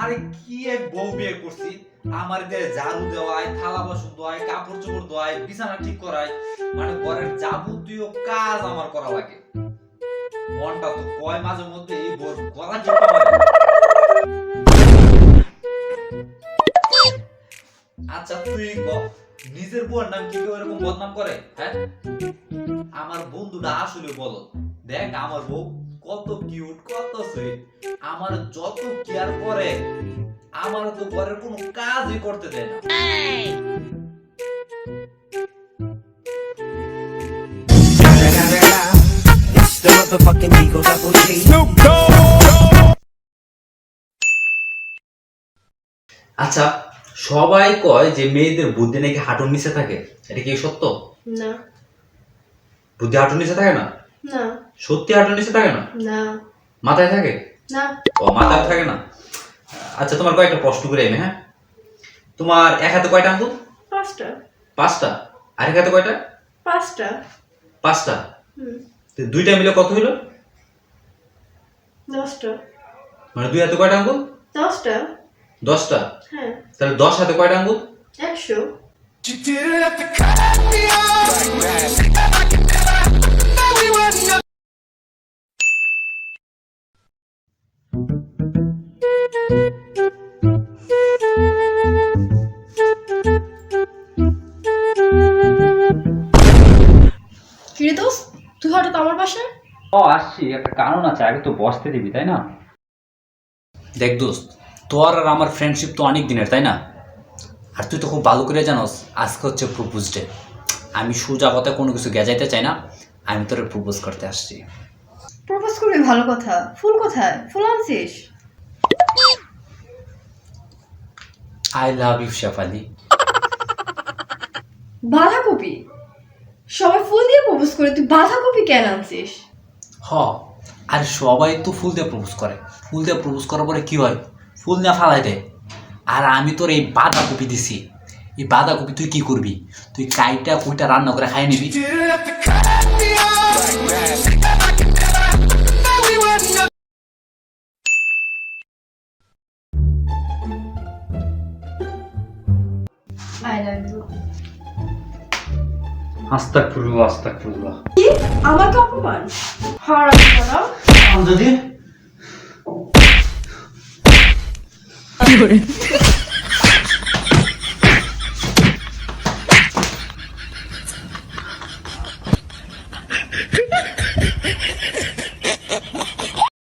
আরে কি এক বউ বিয়ে করছি? আমার দিয়ে ঝাড়ু দেওয়ায়, থালা বাসন ধোয়ায়, কাপড় চোপড় ধোয়ায়, বিছানা ঠিক করায়। মানে ঘরের যাবতীয় কাজ আমার করা লাগে। মনটা তো কয় মাঝে মধ্যে এই বউর গলা আচ্ছা তুই নিজের বউর নাম কি কেউ এরকম বদনাম করে? হ্যাঁ? আমার বন্ধুটা আসলে বলো দেখ, আমার বউ কত কিউট কত সুইট আমার যত কেয়ার করে আমার তো ঘরের কোনো কাজই করতে দেয় না। motherfucking Eagle Double G. আচ্ছা সবাই কয় যে মেয়েদের বুদ্ধি নাকি হাঁটুর নিচে থাকে? এটা কি সত্য? না। বুদ্ধি হাঁটুর নিচে থাকে না? না। সত্যি হাঁটুর নিচে থাকে না? না। মাথায় থাকে? না। ও মাথায় থাকে না? আচ্ছা তোমার কয়েকটা প্রশ্ন করে আমি হ্যাঁ? তোমার এক হাতে কয়টা আঙ্গুল? পাঁচটা। পাঁচটা? আরেক হাতে কয়টা? পাঁচটা। পাঁচটা? হুম। তো দুইটা মিলে কত হইল? দশটা। মানে দুই হাতে কয়টা আঙ্গুল? দশটা। দশটা? হ্যাঁ। তাহলে দশ হাতে কয়টা আঙ্গুল? একশো। কিরে তুই হঠাৎ আমার বাসায়? ও আসছি। একটা কারণ আছে আগে তো বসতে দিবি তাই না? দেখ দোস্ত তোর আর আমার ফ্রেন্ডশিপ তো অনেক দিনের তাই না? আর তুই তো খুব ভালো করে জানোস আজকে হচ্ছে প্রপোজ ডে আমি সোজা কথা কোনো কিছু গেজাইতে চাই না আমি তোরে প্রপোজ করতে আসছি। প্রপোজ করবি ভালো কথা। ফুল কোথায়? ফুল আনছিস? আই লাভ ইউ শেফালি বাঁধাকপি? সবাই ফুল দিয়ে প্রপোজ করে তুই বাঁধাকপি কেন আনছিস? হ আর সবাই তো ফুল দিয়ে প্রপোজ করে। ফুল দিয়ে প্রপোজ করার পরে কি হয়? ফুল না ফালাই দেয় আর আমি তোর এই বাঁধাকপি দিছি। এই বাঁধাকপি তুই কি করবি? তুই কাইটা কুইটা রান্না করে খাই নিবি। I love you. Astagfirullah, astagfirullah. Ama kapı varmış. Haram haram. Anladın?